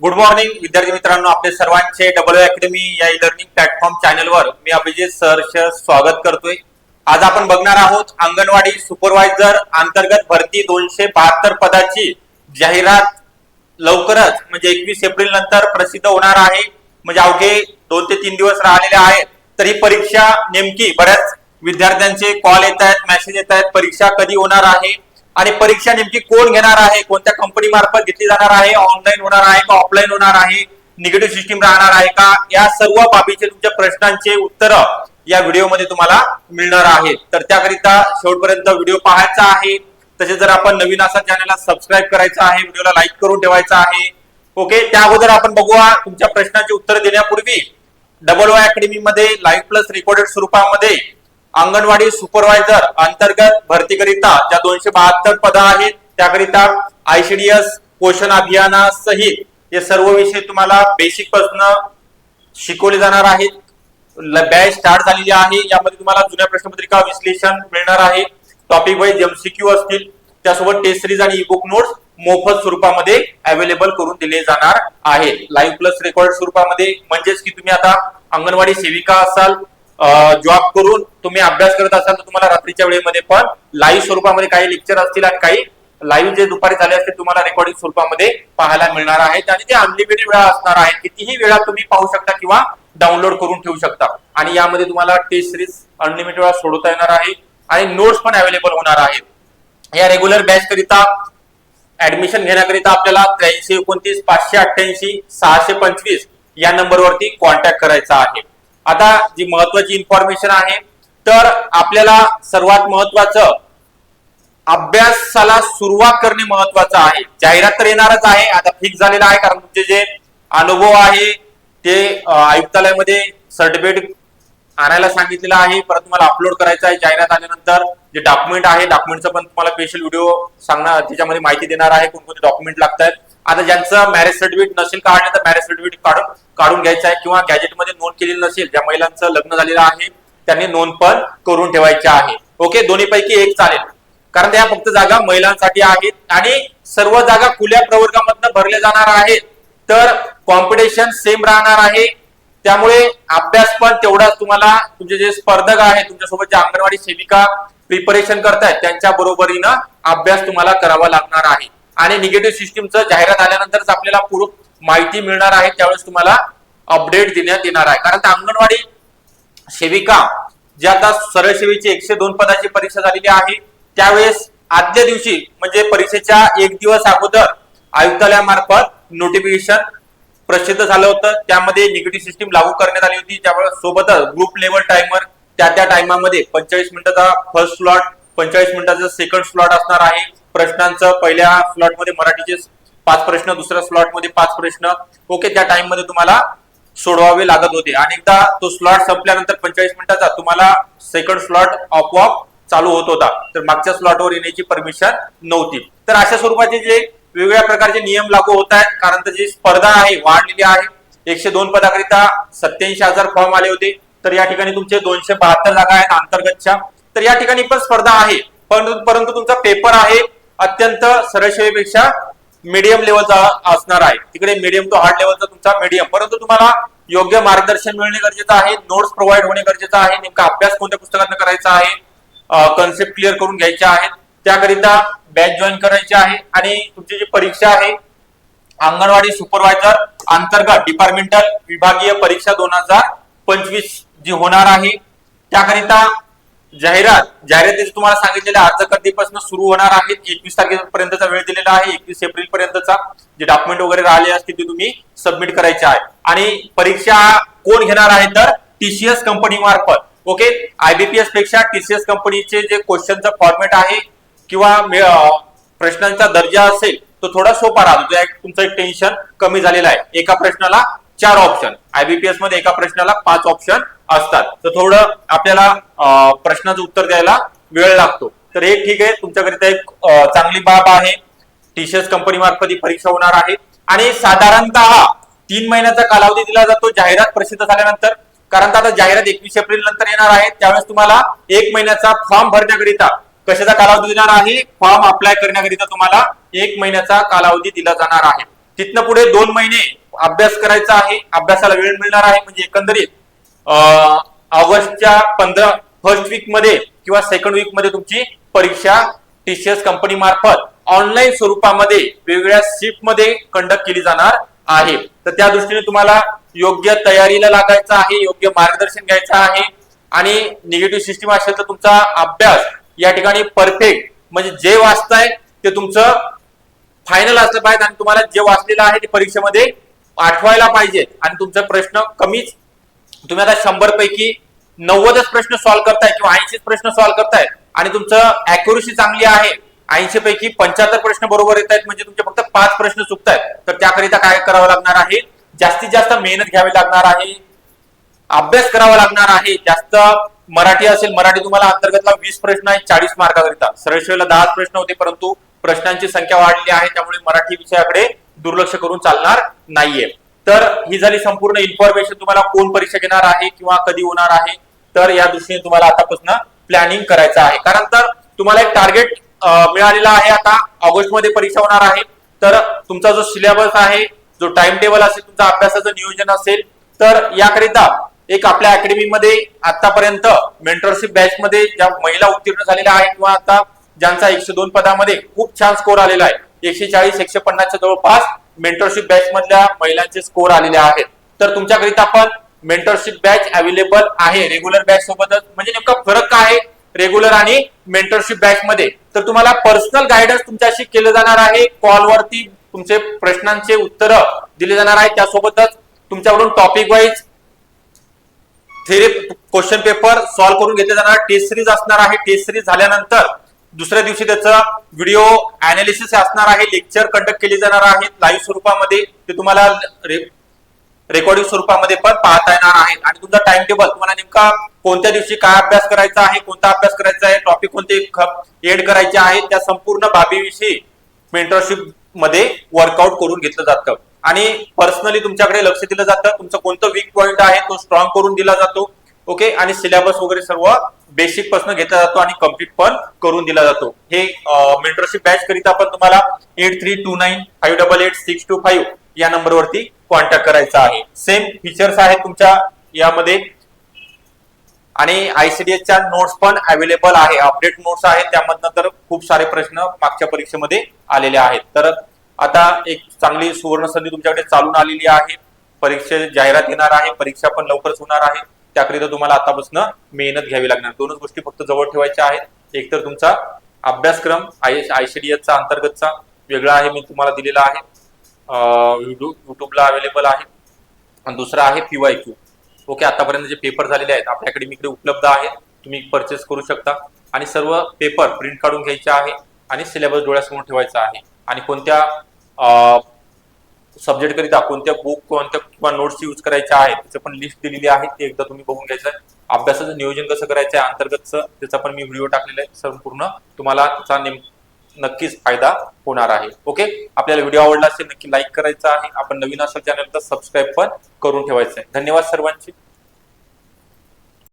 Good morning विद्यार्थी मित्रांनो. आपले सर्वांचे डबल अकॅडमी या ई लर्निंग प्लॅटफॉर्म चॅनलवर मी अभिजित सहर्ष स्वागत करतोय. आज आपण बघणार आहोत अंगणवाडी सुपरवायझर अंतर्गत भरती दोनशे बहात्तर पदाची जाहिरात लवकरच म्हणजे एकवीस एप्रिल नंतर प्रसिद्ध होणार आहे. म्हणजे अवघे दोन ते तीन दिवस राहिलेले आहेत. तर ही परीक्षा नेमकी बऱ्याच विद्यार्थ्यांचे कॉल येत आहेत मेसेज येत आहेत परीक्षा कधी होणार आहे? आणि परीक्षा नेमकी कोण घेणार आहे? कोणत्या कंपनी मार्फत घेतली जाणार आहे? ऑनलाईन होणार आहे का ऑफलाईन होणार आहे? निगेटिव्ह सिस्टीम राहणार आहे का? या सर्व बाबीचे तुमच्या प्रश्नांचे उत्तर या व्हिडिओमध्ये तुम्हाला मिळणार आहेत तर त्याकरिता शेवटपर्यंत व्हिडिओ पाहायचा आहे. तसेच जर आपण नवीन असा चॅनलला सबस्क्राईब करायचा आहे व्हिडिओला लाईक करून ठेवायचा आहे. ओके त्या अगोदर आपण बघूया तुमच्या प्रश्नांची उत्तर देण्यापूर्वी डबल वाय अकॅडमी मध्ये लाईव्ह प्लस रेकॉर्डेड स्वरूपामध्ये अंगणवाडी सुपरवायझर अंतर्गत भरतीकरिता ज्या दोनशे बहात्तर पद आहेत त्याकरिता आयसीडीएस पोषण अभियानासहित हे सर्व विषय तुम्हाला बेसिकपासून शिकवले जाणार आहेत. बॅच स्टार्ट झालेली आहे. यामध्ये तुम्हाला जुन्या प्रश्नपत्रिका विश्लेषण मिळणार आहे. टॉपिक वाईज एमसीक्यू असतील त्यासोबत टेस्ट सिरीज आणि ईबुक नोट्स मोफत स्वरूपामध्ये अवेलेबल करून दिले जाणार आहे लाईव्ह प्लस रेकॉर्ड स्वरूपामध्ये. म्हणजेच की तुम्ही आता अंगणवाडी सेविका असाल जॉब करून तुम्ही अभ्यास करत असाल तर तुम्हाला रात्रीच्या वेळेमध्ये पण लाईव्ह स्वरूपामध्ये काही लेक्चर असतील आणि काही लाईव्ह जे दुपारी झाले असते तुम्हाला रेकॉर्डिंग स्वरूपामध्ये पाहायला मिळणार आहेत. आणि ते अनलिमिटेड वेळा असणार आहे कितीही वेळा तुम्ही पाहू शकता किंवा डाउनलोड करून ठेवू शकता. आणि यामध्ये तुम्हाला टेस्ट सिरीज अनलिमिटेड वेळा सोडवता येणार आहे. आणि नोट्स पण अवेलेबल होणार आहेत. या रेग्युलर बॅच करिता ऍडमिशन घेण्याकरिता आपल्याला त्र्याऐंशी एकोणतीस पाचशे अठ्ठ्याऐंशी सहाशे पंचवीस या नंबरवरती कॉन्टॅक्ट करायचा आहे. आता जी महत्वाची इन्फॉर्मेशन आहे तर आपल्याला सर्वात महत्वाचं अभ्यासाला सुरुवात करणे महत्वाचं आहे. जाहिरात तर येणारच आहे आता फिक्स झालेलं आहे कारण तुमचे जे अनुभव आहे ते आयुक्तालयामध्ये सर्टिफिकेट आणायला सांगितलेलं आहे. परत तुम्हाला अपलोड करायचं आहे जाहिरात आल्यानंतर जे डॉक्युमेंट आहे डॉक्युमेंटचा पण तुम्हाला स्पेशल व्हिडिओ सांगणार त्याच्यामध्ये माहिती देणार आहे कोणकोणते डॉक्युमेंट लागतात आता ज्यांचं मॅरेज सर्टिफिकेट नसेल काढणे तर मॅरेज सर्टिफिकेट काढून काढून घ्यायचं आहे किंवा गॅजेटमध्ये नोंद केलेली नसेल ज्या महिलांचं लग्न झालेलं आहे त्यांनी नोंद पण करून ठेवायची आहे. ओके? दोन्ही पैकी एक चालेल. कारण त्या फक्त जागा महिलांसाठी आहेत आणि सर्व जागा खुल्या प्रवर्गामधनं भरल्या जाणार आहेत. तर कॉम्पिटिशन सेम राहणार आहे. त्यामुळे अभ्यास पण तेवढाच तुम्हाला तुमचे जे स्पर्धक आहेत तुमच्यासोबत जे अंगणवाडी सेविका प्रिपरेशन करतायत त्यांच्या बरोबरीनं अभ्यास तुम्हाला करावा लागणार आहे. आणि निगेटिव्ह सिस्टीमचं जाहिरात आल्यानंतरच आपल्याला पूर्ण माहिती मिळणार आहे. त्यावेळेस तुम्हाला अपडेट देण्यात येणार आहे. कारण अंगणवाडी सेविका जे आता सरळ सेवेची एकशे दोन पदाची परीक्षा झालेली आहे त्यावेळेस आदल्या दिवशी म्हणजे परीक्षेच्या एक दिवस अगोदर आयुक्तालयामार्फत नोटिफिकेशन प्रसिद्ध झालं होतं. त्यामध्ये निगेटिव्ह सिस्टीम लागू करण्यात आली होती. त्यामुळे सोबतच ग्रुप लेवल टाइमर त्या त्या टायमामध्ये पंचेचाळीस मिनिटाचा फर्स्ट स्लॉट पंचेचाळीस मिनिटाचा सेकंड स्लॉट असणार आहे. प्रश्नांचं पहिल्या स्लॉटमध्ये मराठीचे पाच प्रश्न दुसऱ्या स्लॉटमध्ये पाच प्रश्न. ओके त्या टाइममध्ये तुम्हाला सोडवावे लागत होते. आणि एकदा तो स्लॉट संपल्यानंतर पंचेचाळीस मिनिटाचा तुम्हाला सेकंड स्लॉट आपोआप चालू होत होता. तर मागच्या स्लॉटवर येण्याची परमिशन नव्हती. तर अशा स्वरूपाचे जे वेगवेगळ्या प्रकारचे नियम लागू होत आहेत. कारण तर जी स्पर्धा आहे वाढलेली आहे. एकशे दोन पदाकरिता सत्याऐंशी हजार फॉर्म आले होते. तर या ठिकाणी तुमचे दोनशे बहात्तर जागा आहेत अंतर्गतच्या. तर या ठिकाणी पण स्पर्धा आहे. परंतु परंतु तुमचा पेपर आहे. अत्यंत सरळ सेवेपेक्षा मीडियम लेवलचा असणार आहे. तिकडे मीडियम टू हार्ड लेवलचा तुमचा मीडियम परंतु तुम्हाला योग्य मार्गदर्शन मिळणे गरजेचं आहे नोट्स प्रोव्हाइड होणे गरजेचं आहे नेमका अभ्यास कोणत्या पुस्तकातून करायचा आहे कन्सेप्ट क्लिअर करून घ्यायचे आहेत त्याकरिता बॅच जॉईन करायची आहे आणि तुमची जी परीक्षा आहे अंगणवाडी सुपरवायझर अंतर्गत डिपार्टमेंटल विभागीय परीक्षा दोन हजार पंचवीस जी होणार आहे त्याकरिता जाहिरात जाहिरातीचे तुम्हाला सांगितलेले अर्ज कधीपासून सुरू होणार आहेत एकवीस तारखेपर्यंतचा वेळ दिलेला आहे एकवीस एप्रिल पर्यंतचा जे डॉक्युमेंट वगैरे राहिले असतील ते तुम्ही सबमिट करायचे आहे. आणि परीक्षा कोण घेणार आहे तर टीसीएस कंपनी मार्फत. ओके आयबीपीएसपेक्षा टीसीएस कंपनीचे जे क्वेश्चनचा फॉर्मॅट आहे किंवा प्रश्नांचा दर्जा असेल तो थोडा सोपा राहतो. तुमचं एक टेन्शन कमी झालेलं आहे. एका प्रश्नाला चार ऑप्शन आयबीपीएसमध्ये एका प्रश्नाला पाच ऑप्शन असतात. तर थोडं आपल्याला प्रश्नाचं उत्तर द्यायला वेळ लागतो. तर हे ठीक आहे. तुमच्याकरिता एक चांगली बाब आहे. टीशर्स कंपनी मार्फत ही परीक्षा होणार आहे. आणि साधारणतः तीन महिन्याचा कालावधी दिला जातो जाहिरात प्रसिद्ध झाल्यानंतर. कारण आता जाहिरात एकवीस एप्रिल नंतर येणार आहे. त्यावेळेस तुम्हाला एक महिन्याचा फॉर्म भरण्याकरिता कशाचा कालावधी देणार आहे? फॉर्म अप्लाय करण्याकरिता तुम्हाला एक महिन्याचा कालावधी दिला जाणार आहे. तिथनं पुढे दोन महिने अभ्यास करायचा आहे. अभ्यासाला वेळ मिळणार आहे. म्हणजे एकंदरीत ऑगस्टच्या पंधरा फर्स्ट वीकमध्ये किंवा सेकंड वीकमध्ये तुमची परीक्षा टीसीएस कंपनी मार्फत ऑनलाईन स्वरूपामध्ये वेगवेगळ्या शिफ्टमध्ये कंडक्ट केली जाणार आहे. तर त्या दृष्टीने तुम्हाला योग्य तयारीला लागायचं आहे योग्य मार्गदर्शन घ्यायचं आहे आणि निगेटिव्ह सिस्टीम असेल तर तुमचा अभ्यास या ठिकाणी परफेक्ट म्हणजे जे वाचताय ते तुमचं फायनल असलं पाहिजे आणि तुम्हाला जे वाचलेलं आहे ते परीक्षेमध्ये आठवायला पाहिजे आणि तुमचा प्रश्न कमीच तुम्ही आता शंभर पैकी नव्वदच प्रश्न सॉल्व्ह करताय किंवा ऐंशीच प्रश्न सॉल्व्ह करताय आणि तुमचं अॅक्युरेसी चांगली आहे ऐंशी पैकी पंच्याहत्तर प्रश्न बरोबर येत आहेत म्हणजे तुमचे फक्त पाच प्रश्न चुकतायत. तर त्याकरिता काय करावं लागणार आहे? जास्तीत जास्त मेहनत घ्यावी लागणार आहे. अभ्यास करावा लागणार आहे. जास्त मराठी असेल मराठी तुम्हाला अंतर्गतला वीस प्रश्न आहे चाळीस मार्काकरिता सरळ दहाच प्रश्न होते परंतु प्रश्नांची संख्या वाढली आहे त्यामुळे मराठी विषयाकडे दुर्लक्ष करून चालणार नाहीये. तर ही झाली संपूर्ण इन्फॉर्मेशन तुम्हाला कोण परीक्षा घेणार आहे किंवा कधी होणार आहे तर या दृष्टीने तुम्हाला आतापासून प्लॅनिंग करायचं आहे. कारण तर तुम्हाला एक टार्गेट मिळालेला आहे आता ऑगस्टमध्ये परीक्षा होणार आहे. तर तुमचा जो सिलेबस आहे जो टाइम टेबल असेल तुमचा अभ्यासाचं नियोजन असेल तर याकरिता एक आपल्या अकॅडमीमध्ये आतापर्यंत मेंटरशिप बॅच मध्ये ज्या महिला उत्तीर्ण झालेल्या आहेत किंवा आता ज्यांचा एकशे दोन पदामध्ये खूप छान स्कोर आलेला आहे एकशे चाळीस एकशे पन्नासच्या जवळपास मेंटरशिप बॅच मधल्या महिलांचे स्कोर आलेले आहेत. तर तुमच्याकरिता पण मेंटरशिप बॅच अवेलेबल आहे. रेग्युलर बॅच सोबतच. म्हणजे नेमका फरक काय आहे? रेग्युलर आणि मेंटरशिप बॅच मध्ये. तर तुम्हाला पर्सनल गायडन्स तुमच्याशी केलं जाणार आहे. कॉलवरती तुमचे प्रश्नांचे उत्तर दिले जाणार आहे त्यासोबतच तुमच्याकडून topic wise theory question paper solve करून घेतले जाणार. टेस्ट सिरीज असणार आहे. टेस्ट सिरीज झाल्यानंतर दुसऱ्या दिवशी त्याचा व्हिडिओ अनालिसिस असणार आहे लेक्चर कंडक्ट केले जाणार आहेत लाईव्ह स्वरूपामध्ये ते तुम्हाला रे- रेकॉर्डिंग स्वरूपामध्ये पण पाहता येणार आहे. आणि तुमचा टाइम टेबल तुम्हाला नेमका कोणत्या दिवशी काय अभ्यास करायचा आहे कोणता अभ्यास करायचा आहे टॉपिक कोणते एड करायचे आहेत त्या संपूर्ण बाबीविषयी मेंटरशिपमध्ये वर्कआउट करून घेतलं जातं. आणि पर्सनली तुमच्याकडे लक्ष दिलं जातं तुमचं कोणतं वीक पॉईंट आहे तो स्ट्रॉंग करून दिला जातो. ओके? आणि सिलेबस वगैरे सर्व बेसिकपासून घेतला जातो आणि कंप्लीट पण करून दिला जातो. हे मेंटरशिप बॅच करिता पण तुम्हाला eight three two nine five double eight six two five या नंबरवरती कॉन्टॅक्ट करायचा आहे. सेम फीचर्स आहेत तुमच्या यामध्ये. आणि आयसीडीएसच्या नोट्स पण अवेलेबल आहे. अपडेट नोट्स आहेत. त्यामधनं तर खूप सारे प्रश्न मागच्या परीक्षेमध्ये आलेले आहेत. तर आता एक चांगली सुवर्ण संधी तुमच्याकडे चालून आलेली आहे. परीक्षे जाहिरात येणार आहे. परीक्षा पण लवकरच होणार आहे. त्याकरिता तुम्हाला आतापासून मेहनत घ्यावी लागणार. दोनच गोष्टी फक्त जवळ ठेवायच्या आहेत. एक तर तुमचा अभ्यासक्रम आय आयसीडीएसचा अंतर्गतचा वेगळा आहे मी तुम्हाला दिलेला आहे. युट्यूबला अवेलेबल आहे. आणि दुसरा आहे पीवाय क्यू ओके आतापर्यंत जे पेपर झालेले आहेत आपल्याकडे मी इकडे उपलब्ध आहेत तुम्ही परचेस करू शकता. आणि सर्व पेपर प्रिंट काढून घ्यायचे आहे आणि सिलेबस डोळ्यासमोर ठेवायचा आहे. आणि कोणत्या सब्जेक्ट करीता कोणत्या बुक कोणत्या किंवा नोट्स यूज करायच्या आहेत त्याचं पण लिस्ट दिलेली आहे ते एकदा तुम्ही बघून घ्यायचं. आहे अभ्यासाचं नियोजन कसं करायचं आहे अंतर्गतचं त्याचा पण मी व्हिडिओ टाकलेला आहे संपूर्ण तुम्हाला त्याचा नेम नक्कीच फायदा होणार आहे. ओके आपल्याला व्हिडिओ आवडला असेल नक्की लाईक करायचा आहे. आपण नवीन असेल चॅनल तर सबस्क्राईब पण करून ठेवायचं आहे. धन्यवाद सर्वांची.